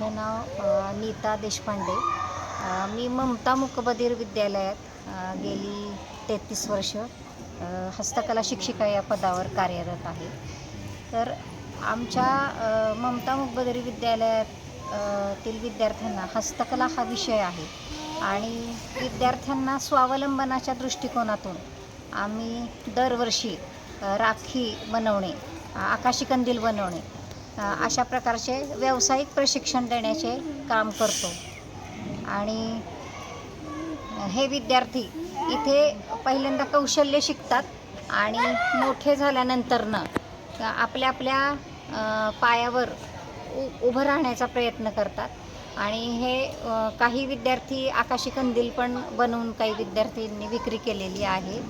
माझं नाव नीता देशपांडे. मी ममता मुकबधीर विद्यालयात गेली तेहतीस वर्ष. हस्तकला शिक्षिका या पदावर कार्यरत आहे. तर आमच्या ममता मुकबधीर विद्यालयात तील विद्यार्थ्यांना हस्तकला हा विषय आहे. आणि विद्यार्थ्यांना स्वावलंबनाच्या दृष्टिकोनातून आम्ही दरवर्षी राखी बनवणे आकाशी कंदील बनवणे अशा प्रकारचे व्यावसायिक प्रशिक्षण देण्याचे काम करतो. आणि हे विद्यार्थी इथे पहिल्यांदा कौशल्य शिकतात आणि मोठे झाल्यानंतरनं आपल्या आपल्या पायावर उ उभं राहण्याचा प्रयत्न करतात. आणि हे काही विद्यार्थी आकाशी कंदील पण बनवून काही विद्यार्थ्यांनी विक्री केलेली आहे.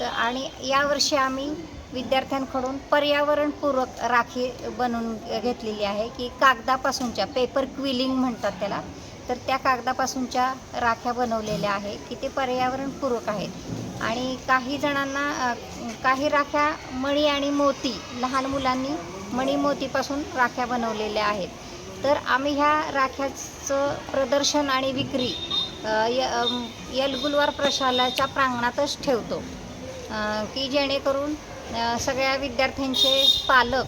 तर आणि यावर्षी आम्ही विद्यार्थ्यांकडून पर्यावरणपूरक राखी बनवून घेतलेली आहे की कागदापासूनच्या पेपर क्विलिंग म्हणतात त्याला. तर त्या कागदापासूनच्या राख्या बनवलेल्या आहे की ते पर्यावरणपूरक आहेत. आणि काही जणांना काही राख्या मणी आणि मोती लहान मुलांनी मणी मोतीपासून राख्या बनवलेल्या आहेत. तर आम्ही ह्या राख्याचं प्रदर्शन आणि विक्री यलगुलवार प्रशालाच्या प्रांगणातच ठेवतो. की जेणेकरून सगळ्या विद्यार्थ्यांचे पालक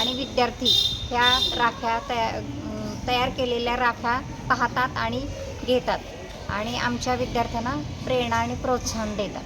आणि विद्यार्थी ह्या राख्या तया तयार केलेल्या राख्या पाहतात आणि घेतात. आणि आमच्या विद्यार्थ्यांना प्रेरणा आणि प्रोत्साहन देतात.